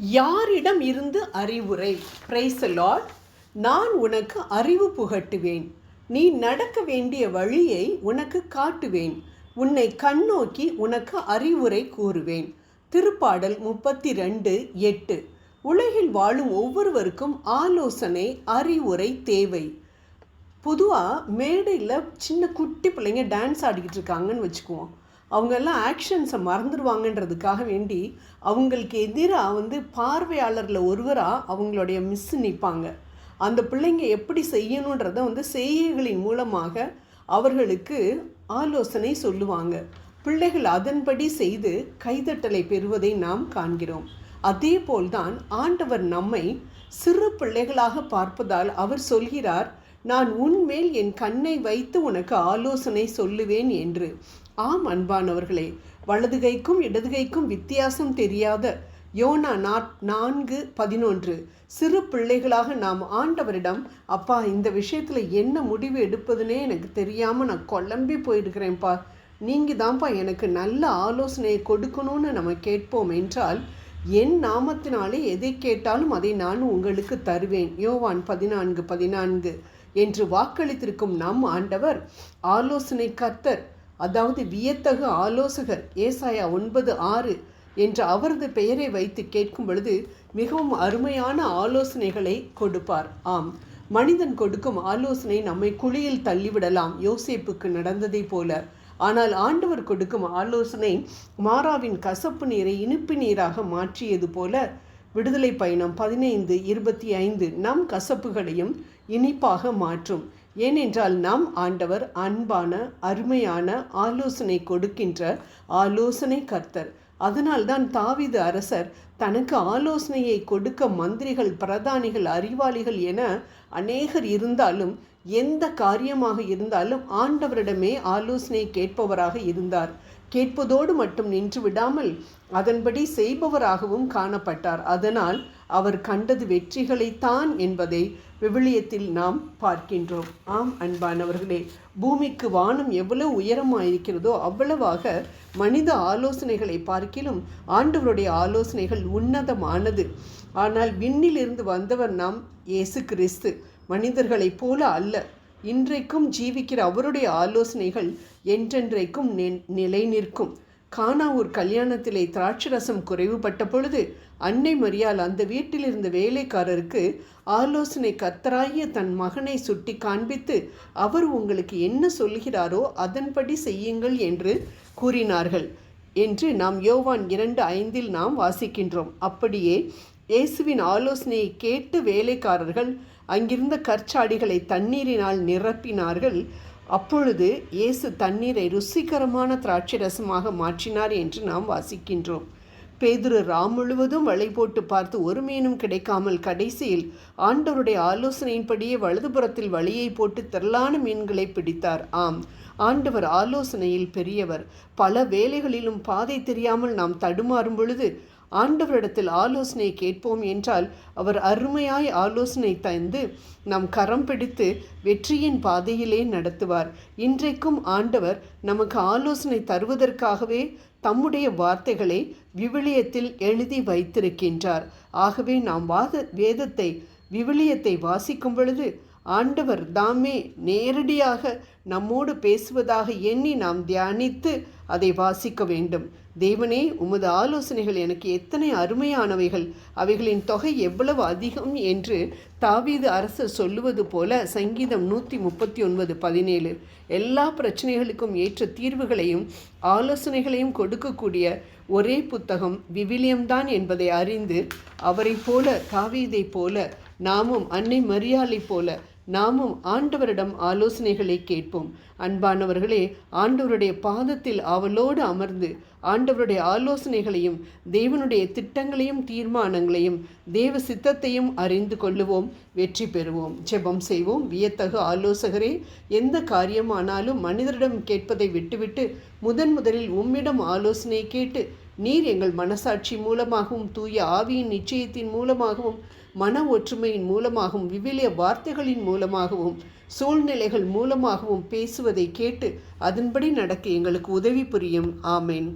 யாரிடம் இருந்து அறிவுரை? பிரைஸ் லார்ட் நான் உனக்கு அறிவு புகட்டுவேன். நீ நடக்க வேண்டிய வழியை உனக்கு காட்டுவேன். உன்னை கண்ணோக்கி உனக்கு அறிவுரை கூறுவேன். திருப்பாடல் முப்பத்தி ரெண்டு எட்டு. உலகில் வாழும் ஒவ்வொருவருக்கும் ஆலோசனை அறிவுரை தேவை. பொதுவாக மேடையில் சின்ன குட்டி பிள்ளைங்க டான்ஸ் ஆடிக்கிட்டு இருக்காங்கன்னு வச்சுக்குவோம். அவங்க எல்லாம் ஆக்ஷன்ஸை மறந்துடுவாங்கன்றதுக்காக வேண்டி அவங்களுக்கு எதிராக வந்து பார்வையாளரில் ஒருவராக அவங்களுடைய மிஸ் நிற்பாங்க அந்த பிள்ளைங்க எப்படி செய்யணுன்றத வந்து செய்கைகளின் மூலமாக அவர்களுக்கு ஆலோசனை சொல்லுவாங்க. பிள்ளைகள் அதன்படி செய்து கைதட்டலை பெறுவதை நாம் காண்கிறோம். அதே போல்தான் ஆண்டவர் நம்மை சிறு பிள்ளைகளாக பார்ப்பதால் அவர் சொல்கிறார் நான் உன்மேல் என் கண்ணை வைத்து உனக்கு ஆலோசனை சொல்லுவேன் என்று. ஆம் அன்பானவர்களே. வலது கைக்கும் இடது கைக்கும் வித்தியாசம் தெரியாத யோனா நா நான்கு பதினொன்று. சிறு பிள்ளைகளாக நாம் ஆண்டவரிடம் அப்பா இந்த விஷயத்தில் என்ன முடிவு எடுப்பதுனே எனக்கு தெரியாமல் நான் குழம்பி போயிருக்கிறேன்ப்பா. நீங்கள் தான்ப்பா எனக்கு நல்ல ஆலோசனையை கொடுக்கணும்னு நம்ம கேட்போம் என்றால் என் நாமத்தினாலே எதை கேட்டாலும் அதை நான் உங்களுக்கு தருவேன். யோவான் பதினான்கு பதினான்கு. என்று வாக்களித்திருக்கும் நம் ஆண்டவர் ஆலோசனை கர்த்தர் அதாவது வியத்தகு ஆலோசகர் ஏசாயா ஒன்பது ஆறு என்ற அவரது பெயரை வைத்து கேட்கும் பொழுது மிகவும் அருமையான ஆலோசனைகளை கொடுப்பார். ஆம் மனிதன் கொடுக்கும் ஆலோசனை நம்மை குழியில் தள்ளிவிடலாம் யோசேப்புக்கு நடந்ததைப் போல. ஆனால் ஆண்டவர் கொடுக்கும் ஆலோசனை மாறாவின் கசப்பு நீரை இனிப்பு நீராக மாற்றியது போல. விடுதலை பயணம் பதினைந்து இருபத்தி ஐந்து நம் கசப்புகளையும் இனிப்பாக மாற்றும். ஏனென்றால் நம் ஆண்டவர் அன்பான அருமையான ஆலோசனை கொடுக்கின்ற ஆலோசனை கர்த்தர். அதனால்தான் தாவிது அரசர் தனக்கு ஆலோசனையை கொடுக்க மந்திரிகள் பிரதானிகள் அறிவாளிகள் என அநேகர் இருந்தாலும் எந்த காரியமாக இருந்தாலும் ஆண்டவரிடமே ஆலோசனை கேட்பவராக இருந்தார். கேட்பதோடு மட்டும் நின்று விடாமல் அதன்படி செய்பவராகவும் காணப்பட்டார். அதனால் அவர் கண்டது வெற்றிகளைத்தான் என்பதை விவிலியத்தில் நாம் பார்க்கின்றோம். ஆம் அன்பானவர்களே பூமிக்கு வானம் எவ்வளவு உயரமாயிருக்கிறதோ அவ்வளவாக மனித ஆலோசனைகளை பார்க்கிலும் ஆண்டவருடைய ஆலோசனைகள் உன்னதமானது. ஆனால் விண்ணிலிருந்து வந்தவர் நாம் இயேசு கிறிஸ்து. மனிதர்களைப் போல அல்ல. இன்றைக்கும் ஜீவிக்கிற அவருடைய ஆலோசனைகள் என்றென்றைக்கும் நிலை நிற்கும் கானாவூர் கல்யாணத்திலே திராட்சரசம் குறைவுபட்ட பொழுது அன்னை மரியால் அந்த வீட்டில் இருந்த வேலைக்காரருக்கு ஆலோசனை கத்தராகிய தன் மகனை சுட்டி காண்பித்து அவர் உங்களுக்கு என்ன சொல்கிறாரோ அதன்படி செய்யுங்கள் என்று கூறினார்கள். என்று நாம் யோவான் இரண்டு ஐந்தில் நாம் வாசிக்கின்றோம். அப்படியே இயேசுவின் ஆலோசனையை கேட்டு வேலைக்காரர்கள் அங்கிருந்த கற்சாடிகளை தண்ணீரினால் நிரப்பினார்கள். அப்பொழுது இயேசு தண்ணீரை ருசிகரமான திராட்சை ரசமாக மாற்றினார் என்று நாம் வாசிக்கின்றோம். பேதுரு ராம் முழுவதும் வலை போட்டு பார்த்து ஒரு மீனும் கிடைக்காமல் கடைசியில் ஆண்டவருடைய ஆலோசனையின்படியே வலதுபுறத்தில் வழியை போட்டு திரளான மீன்களை பிடித்தார். ஆம் ஆண்டவர் ஆலோசனையில் பெரியவர். பல வேலைகளிலும் பாதை தெரியாமல் நாம் தடுமாறும் பொழுது ஆண்டவரிடத்தில் ஆலோசனை கேட்போம் என்றால் அவர் அருமையாய் ஆலோசனை தந்து நம் கரம் பிடித்து வெற்றியின் பாதையிலே நடத்துவார். இன்றைக்கும் ஆண்டவர் நமக்கு ஆலோசனை தருவதற்காகவே தம்முடைய வார்த்தைகளை விவிலியத்தில் எழுதி வைத்திருக்கின்றார். ஆகவே நாம் வாத வேதத்தை விவிலியத்தை வாசிக்கும் பொழுது ஆண்டவர் தாமே நேரடியாக நம்மோடு பேசுவதாக எண்ணி நாம் தியானித்து அதை வாசிக்க வேண்டும். தேவனே உமது ஆலோசனைகள் எனக்கு எத்தனை அருமையானவைகள். அவைகளின் தொகை எவ்வளவு அதிகம் என்று தாவீது அரசர் சொல்லுவது போல சங்கீதம் நூற்றி முப்பத்தி ஒன்பது பதினேழு. எல்லா பிரச்சனைகளுக்கும் ஏற்ற தீர்வுகளையும் ஆலோசனைகளையும் கொடுக்கக்கூடிய ஒரே புத்தகம் விவிலியம்தான் என்பதை அறிந்து அவரை போல தாவீதை போல நாமும் அன்னை மரியாதை போல நாமும் ஆண்டவரிடம் ஆலோசனைகளை கேட்போம். அன்பானவர்களே ஆண்டவருடைய பாதத்தில் அவளோடு அமர்ந்து ஆண்டவருடைய ஆலோசனைகளையும் தேவனுடைய திட்டங்களையும் தீர்மானங்களையும் தேவ சித்தத்தையும் அறிந்து கொள்ளுவோம் வெற்றி பெறுவோம். ஜெபம் செய்வோம். வியத்தகு ஆலோசகரே எந்த காரியமானாலும் மனிதரிடம் கேட்பதை விட்டுவிட்டு முதன் முதலில் உம்மிடம் ஆலோசனை கேட்டு நீர் எங்கள் மனசாட்சி மூலமாகவும் தூய ஆவியின் நிச்சயத்தின் மூலமாகவும் மன ஒற்றுமையின் மூலமாகவும் விவிலிய வார்த்தைகளின் மூலமாகவும் சூழ்நிலைகள் மூலமாகவும் பேசுவதை கேட்டு அதன்படி நடக்க எங்களுக்கு உதவி புரியும். ஆமேன்.